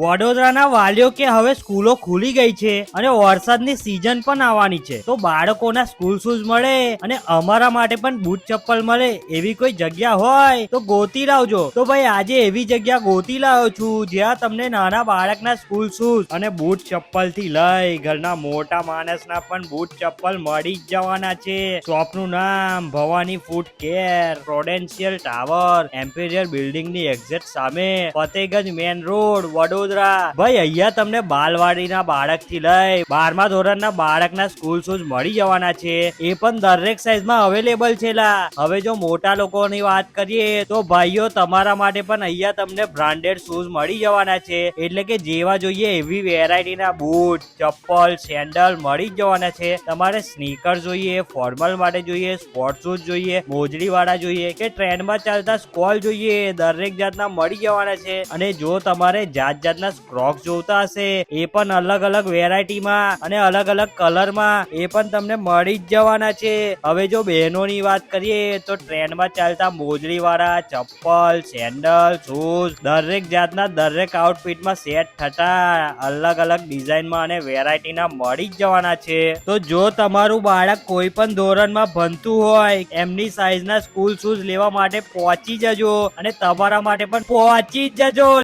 વડોદરાના વાલીઓ કે હવે સ્કૂલો ખુલી ગઈ છે અને વરસાદની સિઝન પણ આવવાની છે. તો બાળકોના સ્કૂલ શૂઝ મળે અને અમારા માટે પણ બૂટ ચપ્પલ મળે એવી કોઈ જગ્યા હોય તો ગોતી લાવજો. તો ભાઈ આજે એવી જગ્યા ગોતી લાવ્યો છું જ્યાં તમને નાના બાળકના સ્કૂલ શૂઝ અને બૂટ ચપ્પલથી લઈ ઘરના મોટા માણસના પણ બૂટ ચપ્પલ મળી જ જવાના છે. શોપનું નામ Bhavani food care Prudential tower બિલ્ડિંગની exact સામે, ફતેગંજ મેન રોડ વડોદરા ભાઈ, અહીંયા તમને બાલવાડીના બાળકથી લઈ બારમા ધોરણના બાળકના સ્કૂલ શૂઝ મળી જવાના છે. એ પણ દરેક સાઈઝમાં અવેલેબલ છે હવે જો મોટા લોકોની વાત કરીએ તો ભાઈઓ તમારા માટે પણ અહીંયા તમને બ્રાન્ડેડ શૂઝ મળી જવાના છે. એટલે કે જેવા જોઈએ એવી વેરાયટીના બૂટ ચપ્પલ સેન્ડલ મળી જ જવાના છે. તમારે સ્નીકર જોઈએ ફોર્મલ માટે જોઈએ સ્પોર્ટ શૂઝ જોઈએ મોજડી વાળા જોઈએ કે ટ્રેન્ડમાં ચાલતા સ્કોલ જોઈએ, દરેક જાતના મળી જવાના છે. અને જો તમારે જાત જાતના ક્રોક્સ જોતા હશે. એ પણ અલગ અલગ વેરાયટીમાં અને અલગ અલગ કલરમાં એ પણ તમને મળી જ જવાના છે. હવે જો બહેનોની વાત કરીએ તો ટ્રેન્ડમાં ચાલતા મોજડી વાળા ચપ્પલ, સેન્ડલ, શૂઝ દરેક જાતના દરેક આઉટફિટમાં સેટ થતા અલગ અલગ ડિઝાઇનમાં અને વેરાયટીના મળી જ જવાના છે. તો જો તમારું બાળક કોઈ પણ ધોરણમાં ભણતું હોય, એમની સાઈઝના સ્કૂલ શૂઝ લેવા માટે પહોંચી જજો અને તમારા માટે પણ પહોંચી જજો.